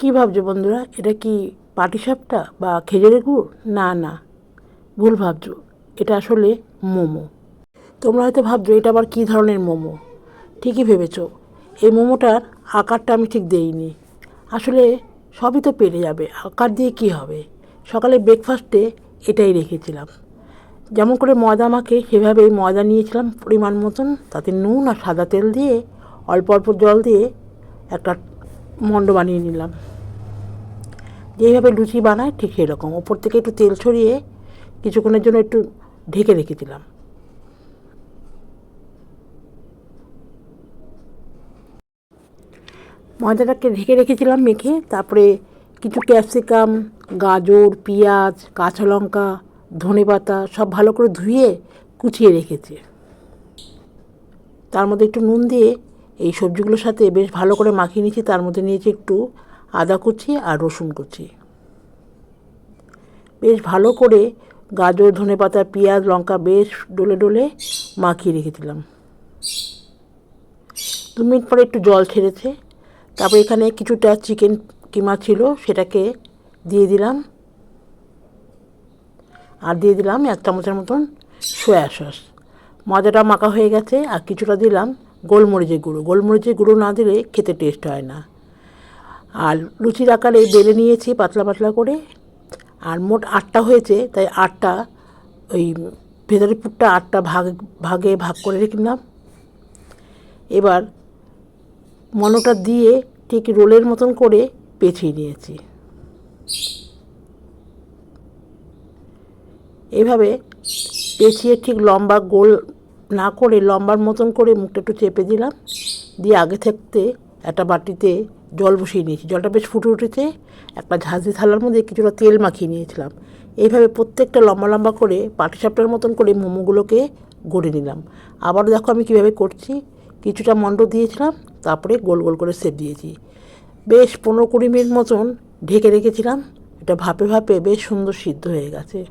কী ভাবছ বন্ধুরা? এটা কি পাটিসাপটা বা খেজুরের গুড়? না না। ভুল ভাবছ। এটা আসলে মোমো। তোমরা হয়তো ভাবছ, এটা আবার কী ধরনের মোমো? ঠিকই ভেবেছো। এই মোমোটার আকারটা আমি ঠিক দেইনি। আসলে সবই তো পেরে যাবে। আকার দিয়ে কী হবে? সকালে ব্রেকফাস্টে এটাই রেখেছিলাম। যেমন করে ময়দা মাখে, সেভাবেই ময়দা নিয়েছিলাম পরিমাণ মতন। তাতে নুন আর সাদা তেল দিয়ে, অল্প অল্প জল দিয়ে একটা মণ্ড বানিয়ে নিলাম। যেইভাবে লুচি বানায় ঠিক সেরকম ওপর থেকে একটু তেল ছড়িয়ে কিছুক্ষণের জন্য একটু ঢেকে রেখেছিলাম ময়দাটাকে ঢেকে রেখেছিলাম মেখে, তারপরে কিছু ক্যাপসিকাম, গাজর, পেঁয়াজ, কাঁচা লঙ্কা, ধনে পাতা সব ভালো করে ধুয়ে কুচিয়ে রেখেছি। তার মধ্যে একটু নুন দিয়ে এই সবজিগুলোর সাথে বেশ ভালো করে মাখিয়ে নিয়েছি, তার মধ্যে নিয়েছি একটু আদা কুচি আর রসুন কুচি। বেশ ভালো করে গাজর ধনে পাতা পেঁয়াজ, লঙ্কা বেশ ডলে ডলে মাখিয়ে রেখেছিলাম। দু মিনিট পরে একটু জল ছেড়েছে। তারপর এখানে কিছুটা চিকেন কিমা ছিল, সেটাকে দিয়ে দিলাম। আর দিয়ে দিলাম এক চামচের মতন সয়া সস। মজাটা মাখা হয়ে গেছে, আর কিছুটা দিলাম গোলমরিচের গুঁড়ো। গোলমরিচের গুঁড়ো না দিলে খেতে টেস্ট হয় না। আর লুচির আকারে বেলে নিয়েছি পাতলা পাতলা করে। আর মোট আটটা হয়েছে, তাই আটটা, ওই ভেতরের পুরটা আটটা ভাগ, ভাগে ভাগ করে রেখলাম এবার মনোটা দিয়ে ঠিক রোলের মতন করে পেঁচিয়ে নিয়েছি। এভাবে পেঁচিয়ে ঠিক লম্বা গোল না করে লম্বার মতন করে মুখটা একটু চেপে দিলাম। দিয়ে আগে থাকতে একটা বাটিতে জল বসিয়ে নিয়েছি। জলটা বেশ ফুটে উঠেছে। একটা ঝাঁঝি থালার মধ্যে কিছুটা তেল মাখিয়ে নিয়েছিলাম। এইভাবে প্রত্যেকটা লম্বা লম্বা করে পাটিসাপটার মতন করে মোমোগুলোকে গড়ে নিলাম। আবার দেখো আমি কীভাবে করছি। কিছুটা মণ্ড দিয়েছিলাম, তারপরে গোল গোল করে সেপ দিয়েছি। বেশ পনেরো কুড়ি মিনিট মতন ঢেকে রেখেছিলাম। এটা ভাপে ভাপে বেশ সুন্দর সিদ্ধ হয়ে গেছে।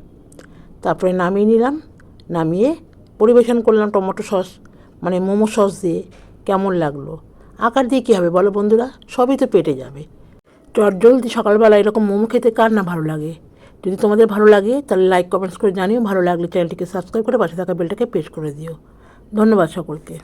তারপরে নামিয়ে নিলাম। নামিয়ে পরিবেশন করলাম টমেটো সস মানে মোমো সস দিয়ে কেমন লাগল? আকার দিয়ে কী হবে বলো বন্ধুরা? সবই তো পেটে যাবে। চট জলদি সকালবেলা এরকম মোমো খেতে কার না ভালো লাগে? যদি তোমাদের ভালো লাগে, তাহলে লাইক কমেন্টস করে জানিও। ভালো লাগলে চ্যানেলটিকে সাবস্ক্রাইব করে পাশে থাকা বেলটাকে প্রেস করে দিও। ধন্যবাদ সকলকে।